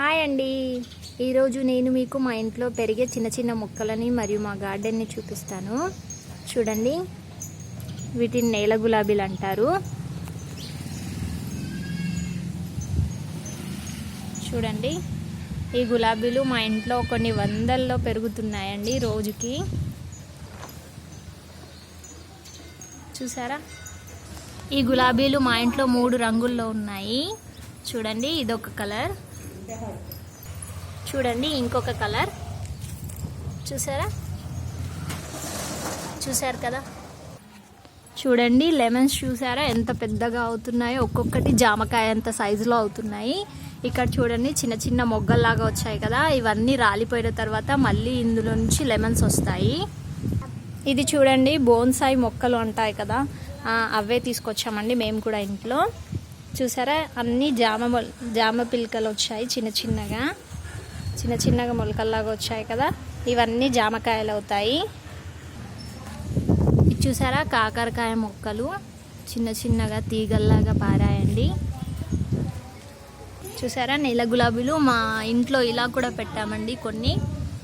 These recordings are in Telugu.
హాయ్ అండి. ఈరోజు నేను మీకు మా ఇంట్లో పెరిగే చిన్న చిన్న మొక్కలని మరియు మా గార్డెన్ని చూపిస్తాను. చూడండి. వీటిని నేల గులాబీలు అంటారు. చూడండి. ఈ గులాబీలు మా ఇంట్లో కొన్ని వందల్లో పెరుగుతున్నాయండి రోజుకి. చూసారా? ఈ గులాబీలు మా ఇంట్లో మూడు రంగుల్లో ఉన్నాయి. చూడండి ఇదొక కలర్. చూడండి ఇంకొక కలర్. చూసారా? చూసారు కదా? చూడండి లెమన్స్ చూసారా? ఎంత పెద్దగా అవుతున్నాయో. ఒక్కొక్కటి జామకాయ అంత సైజులో అవుతున్నాయి. ఇక్కడ చూడండి చిన్న చిన్న మొగ్గల్లాగా వచ్చాయి కదా. ఇవన్నీ రాలిపోయిన తర్వాత మళ్ళీ ఇందులో నుంచి లెమన్స్ వస్తాయి. ఇది చూడండి బోన్సాయి మొక్కలు ఉంటాయి కదా. అవే తీసుకొచ్చామండి మేము కూడా ఇంట్లో. చూసారా? అన్ని జామ జామ పిలకలు వచ్చాయి చిన్న చిన్నగా. చిన్న చిన్నగా మొలకల్లాగా వచ్చాయి కదా. ఇవన్నీ జామకాయలు అవుతాయి. చూసారా? కాకరకాయ మొక్కలు చిన్న చిన్నగా తీగల్లాగా పారాయండి. చూసారా? నీల గులాబీలు మా ఇంట్లో ఇలా కూడా పెట్టామండి కొన్ని.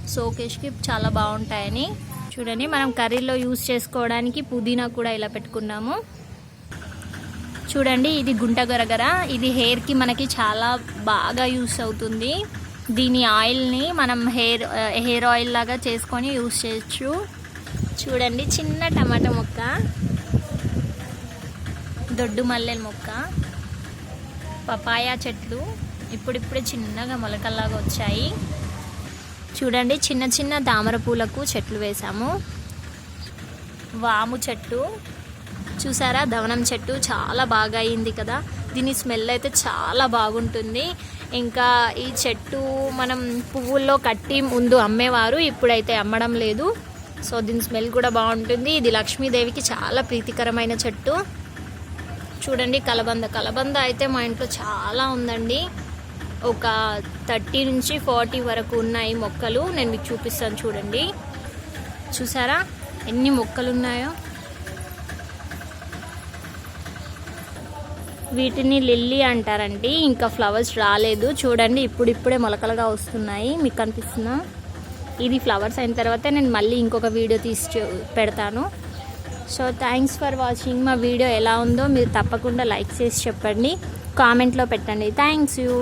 సోకేష్కి చాలా బాగుంటాయని. చూడండి మనం కర్రీలో యూస్ చేసుకోవడానికి పుదీనా కూడా ఇలా పెట్టుకున్నాము. చూడండి ఇది గుంట గరగర. ఇది హెయిర్కి మనకి చాలా బాగా యూస్ అవుతుంది. దీని ఆయిల్ని మనం హెయిర్ హెయిర్ ఆయిల్ లాగా చేసుకొని యూస్ చేయొచ్చు. చూడండి చిన్న టమాటా మొక్క. దొడ్డు మల్లెల మొక్క. పపాయా చెట్లు. ఇప్పుడిప్పుడే చిన్నగా మొలకల్లాగా వచ్చాయి. చూడండి చిన్న చిన్న తామర పూలకు చెట్లు వేసాము. వాము చెట్టు. చూసారా? దవనం చెట్టు చాలా బాగా అయింది కదా? దీని స్మెల్ అయితే చాలా బాగుంటుంది. ఇంకా ఈ చెట్టు మనం పువ్వుల్లో కట్టి ముందు అమ్మేవారు ఇప్పుడైతే అమ్మడం లేదు. సో దీని స్మెల్ కూడా బాగుంటుంది. ఇది లక్ష్మీదేవికి చాలా ప్రీతికరమైన చెట్టు. చూడండి కలబంద. కలబంద అయితే మా ఇంట్లో చాలా ఉందండి. ఒక థర్టీ నుంచి ఫార్టీ వరకు ఉన్నాయి మొక్కలు. నేను మీకు చూపిస్తాను చూడండి. చూసారా? ఎన్ని మొక్కలు ఉన్నాయో వీటిని లిల్లీ అంటారండి. ఇంకా ఫ్లవర్స్ రాలేదు. చూడండి ఇప్పుడిప్పుడే మొలకలుగా వస్తున్నాయి. మీకు కనిపిస్తుందా ఇది ఫ్లవర్స్ అయిన తర్వాత నేను మళ్ళీ ఇంకొక వీడియో తీసి పెడతాను. సో థ్యాంక్స్ ఫర్ వాచింగ్ మా వీడియో ఎలా ఉందో మీరు తప్పకుండా లైక్ చేసి చెప్పండి. కామెంట్లో పెట్టండి. Thanks you